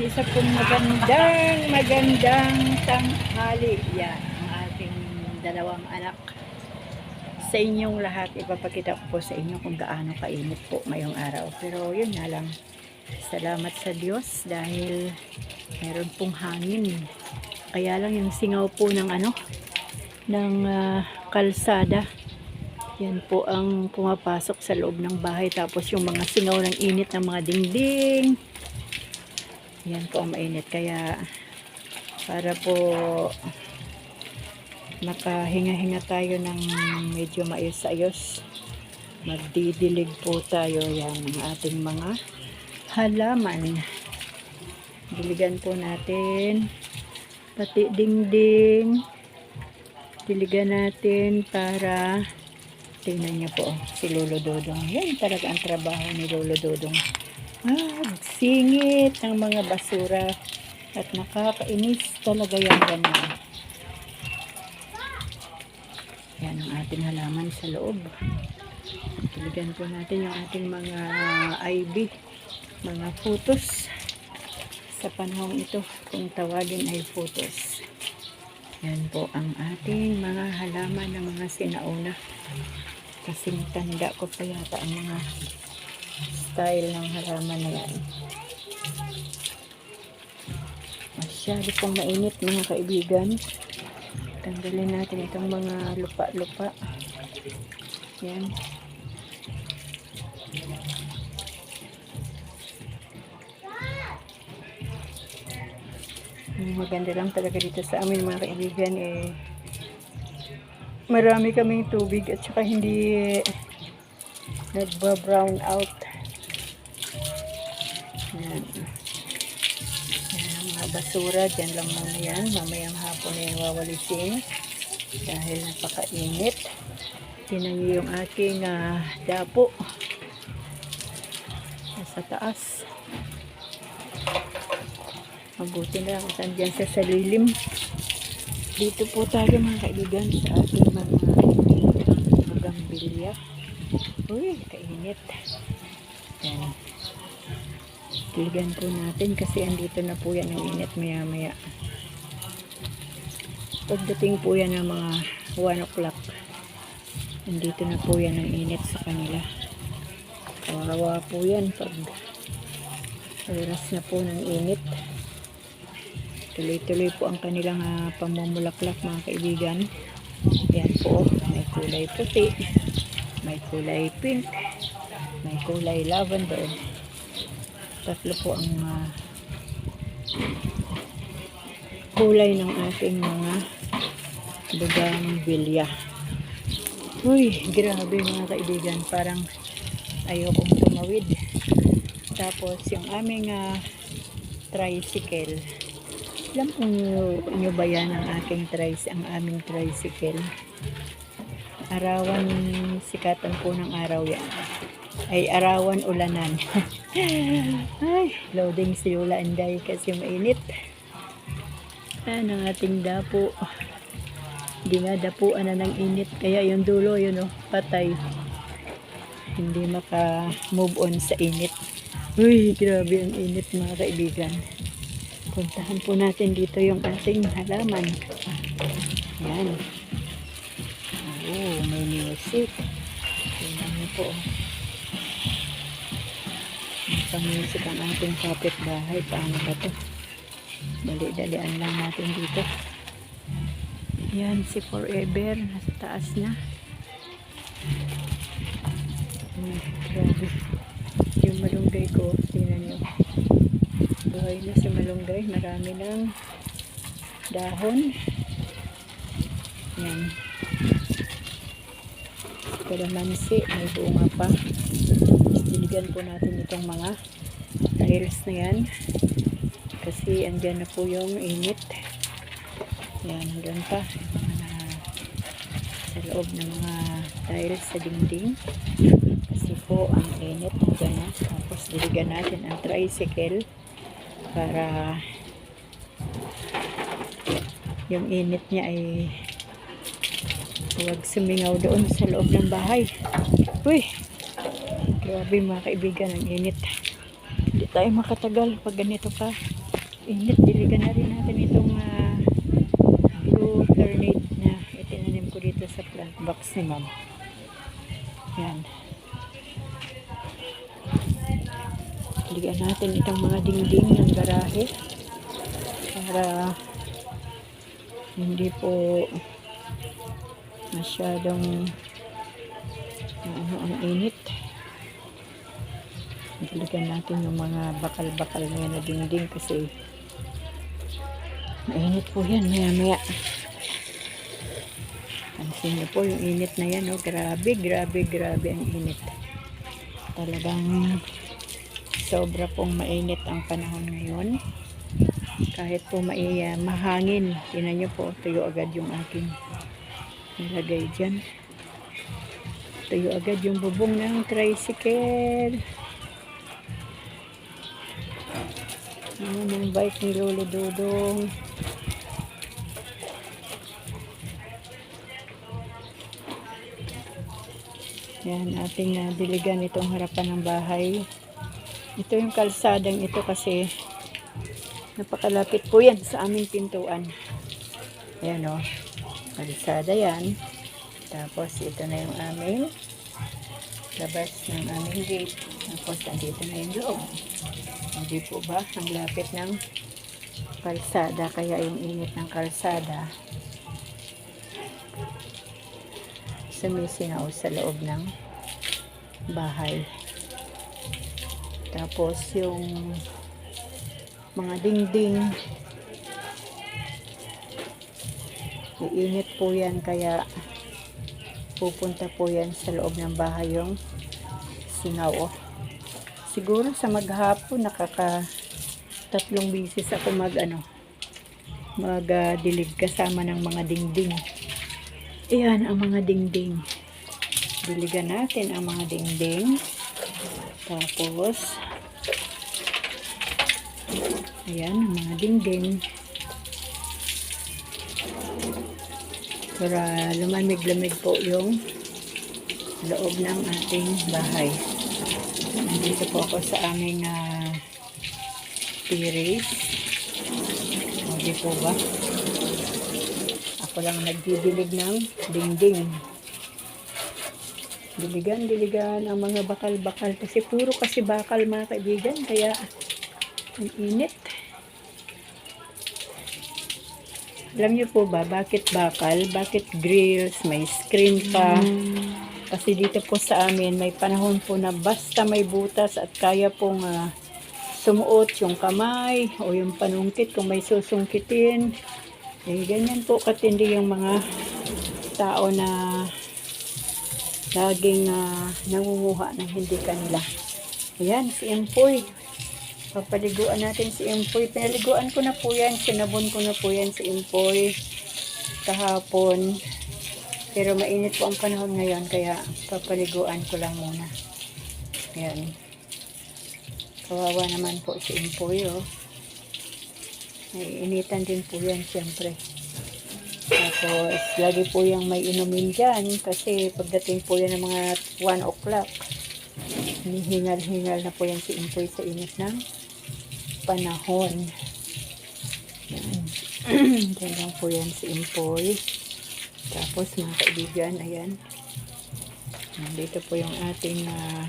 isa pong magandang, magandang tanghali. Yan, ang ating dalawang anak. Sa inyong lahat, ipapakita ko po sa inyo kung gaano kainit po ngayong araw. Pero yun nga lang, salamat sa Diyos dahil meron pong hangin. Kaya lang yung singaw po ng ano, ng ah, kalsada. Yan po ang pumapasok sa loob ng bahay. Tapos yung mga singaw ng init ng mga dingding. Yan po ang mainit. Kaya para po makahinga-hinga tayo ng medyo maayos-ayos. Magdidilig po tayo. Yan ang ating mga halaman. Diligan po natin. Pati dingding. Diligan natin para tingnan niyo po si Lolo Dodong. Yan talaga ang trabaho ni Lolo Dodong. Ah, singit ng mga basura at nakakainis talaga yung ganyan. Yan ang ating halaman sa loob. Tuligan po natin yung ating mga ivy, mga photos sa panahong ito kung tawagin ay photos. Yan po ang ating mga halaman ng mga sinauna. Kasing tanda ko pa yata ang mga style ng halaman na yan. Masyado pong mainit mga kaibigan. Tanggalin natin itong mga lupa-lupa. Yan. Maganda lang talaga dito sa amin mga kaibigan eh marami kaming tubig at saka hindi nagba-brown out. Yan. Yan ang mga basura. Diyan lang muna yan. Mamayang hapon na yan wawalisin. Dahil napakainit. Tinan yung aking ah, dapo. Nasa taas. Mabuti na kung dyan sa lilim. Dito po tayo mga kaibigan sa ating mga magambilya. Uy, kainit. Yan. Tiligan po natin kasi andito na po yan ang init maya maya. Pagdating po yan ng mga 1 o'clock, andito na po yan ang init sa kanila. Kawawa po yan pag oras na po ng init. Tuloy-tuloy po ang kanilang ah, pamumulaklak mga kaibigan. Yan po, may kulay puti, may kulay pink, may kulay lavender. Tatlo po ang ah, kulay ng ating mga bugambilya. Uy, grabe mga kaibigan. Parang ayokong tumawid. Tapos yung aming ah, tricycle. Alam nyo, nyo ba yan ang aking tricycle, ang aming tricycle? Arawan, sikatan po ng araw yan. Ay, arawan ulanan. Ay, loading si Yola Anday kasi mainit. Yan ang ating dapo. Dinadapuan na ng init. Kaya yung dulo, yun oh, patay. Hindi maka-move on sa init. Uy, grabe ang init mga kaibigan. Puntahan po natin dito yung ating halaman. Yan. Oh, may music. Tingnan niyo po. May music ang ating kapitbahay. Paano ba to? Dali-dalian lang natin dito. Yan, si Forever. Nasa taas na. Grabe. Yung malunggay ko, tingnan niyo. Buhay na si malunggay. Marami ng dahon. Yan. Kalamansi, may bunga pa. Diligan po natin itong mga tiles na yan. Kasi andyan na po yung init. Yan, hanggang pa. Mga, sa loob ng mga tiles sa dingding. Kasi po ang init hanggang na. Tapos diligan natin ang tricycle para yung init niya ay huwag sumingaw doon sa loob ng bahay. Uy! Grabe mga kaibigan, ang init. Hindi tayo makatagal pag ganito pa. Init, diligan na rin natin itong ah, blue turnip na itinanim ko dito sa plant box ni ma'am. Yan. Diligan natin itong mga dingding ng garahe para hindi po masyadong ano ang init. Diligan natin yung mga bakal-bakal na yan na dingding kasi mainit po yan maya maya. Pansin niyo po yung init na yan. Oh. Grabe, grabe, grabe ang init. Talagang sobra pong mainit ang panahon ngayon. Kahit po mai, ah, mahangin. Tinan niyo po, tuyo agad yung aking nilagay dyan. Tuyo agad yung bubong ng tricycle. Ayan yung bike ni Lolo Dodong. Yan, ating uh, diligan itong harapan ng bahay. Ito yung kalsadang ito kasi napakalapit po yan sa aming pintuan. Ayan o. Kalsada yan. Tapos ito na yung aming labas ng aming gate. Tapos andito na yung loob. Hindi po ba? Ang lapit ng kalsada. Kaya yung init ng kalsada sumisingaw sa loob ng bahay. Tapos yung mga dingding iinit po yan kaya pupunta po yan sa loob ng bahay yung singaw. Siguro sa maghapon nakaka tatlong bisis ako mag ano mag ah, dilig kasama ng mga dingding. Ayan ang mga dingding. Diligan natin ang mga dingding. Tapos ayan ang mga dingding. Para lumamig-lamig po yung loob ng ating bahay. Nandito po ako sa aming uh, terrace. O, di po ba? Ako lang nagdidilig ng dingding. Diligan, diligan ang mga bakal-bakal. Kasi puro kasi bakal mga kaibigan. Kaya ang init. Alam niyo po ba, bakit bakal? Bakit grills? May screen pa. Kasi dito po sa amin, may panahon po na basta may butas at kaya pong ah, sumuot yung kamay o yung panungkit kung may susungkitin. Eh, ganyan po katindi yung mga tao na laging ah, nangunguha ng hindi kanila. Ayan, si Empoy. Papaliguan natin si Empoy. Pinaliguan ko na po yan. Sinabon ko na po yan si Empoy kahapon. Pero mainit po ang panahon ngayon kaya papaliguan ko lang muna. Ayan. Kawawa naman po si Empoy oh. Naiinitan din po yan siyempre. Tapos, lagi po yung may inumin dyan kasi pagdating po yan ng mga 1 o'clock, hinihingal-hingal na po yan si Impoy sa init ng panahon. Yan. Diyan po yan si Impoy. Tapos, mga kaibigan, ayan. Nandito po yung ating ah,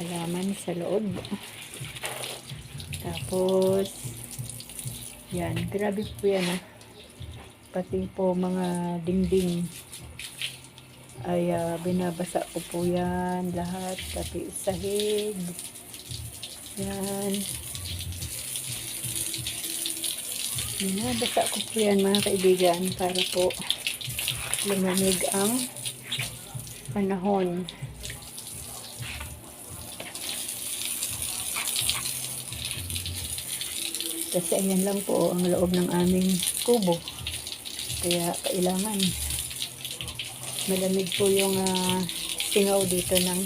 halaman sa loob. Tapos, yan, grabe po yan ah. Pati po mga dingding ay ah, binabasa ko po yan lahat. Pati sahig. Yan. Binabasa ko po yan mga kaibigan para po lumamig ang panahon. Kasi ayan lang po ang loob ng aming kubo. Kaya kailangan malamig po yung ah, singaw dito ng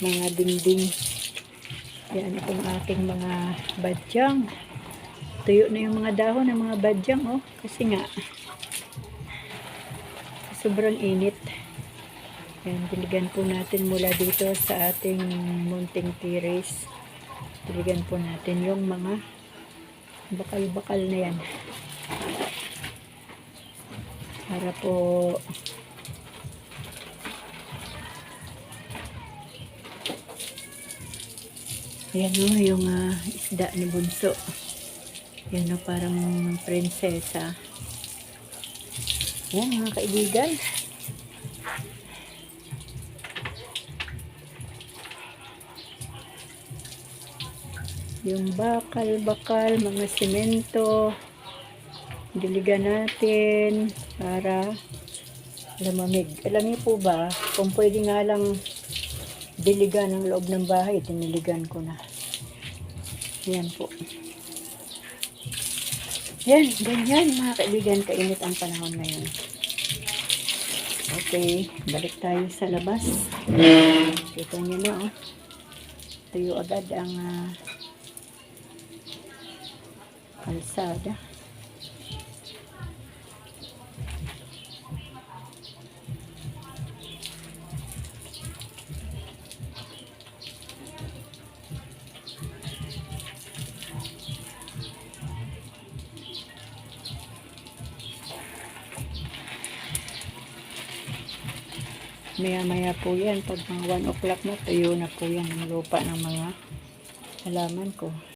mga dingding. Yan itong ating mga badyang. Tuyo na yung mga dahon ng mga badyang oh. Kasi nga sobrang init. Yan, diligan po natin mula dito sa ating munting terrace. Diligan po natin yung mga bakal-bakal na yan. Para po Yan o, yung ah, isda ni Bunso. Yan o, parang prinsesa. Yan mga kaibigan. Yung bakal-bakal, mga simento. Diligan natin para lamamig. Alam niyo po ba, kung pwede nga lang diligan ang loob ng bahay, diniligan ko na. Yan po. Yan, ganyan mga kaibigan, kainit ang panahon ngayon. Okay, balik tayo sa labas. Kita niyo na, oh. Tuyo agad ang ah, kalsada. Maya maya po yan. Pag mga 1 o'clock na, tuyo na po yan ang lupa ng mga halaman ko.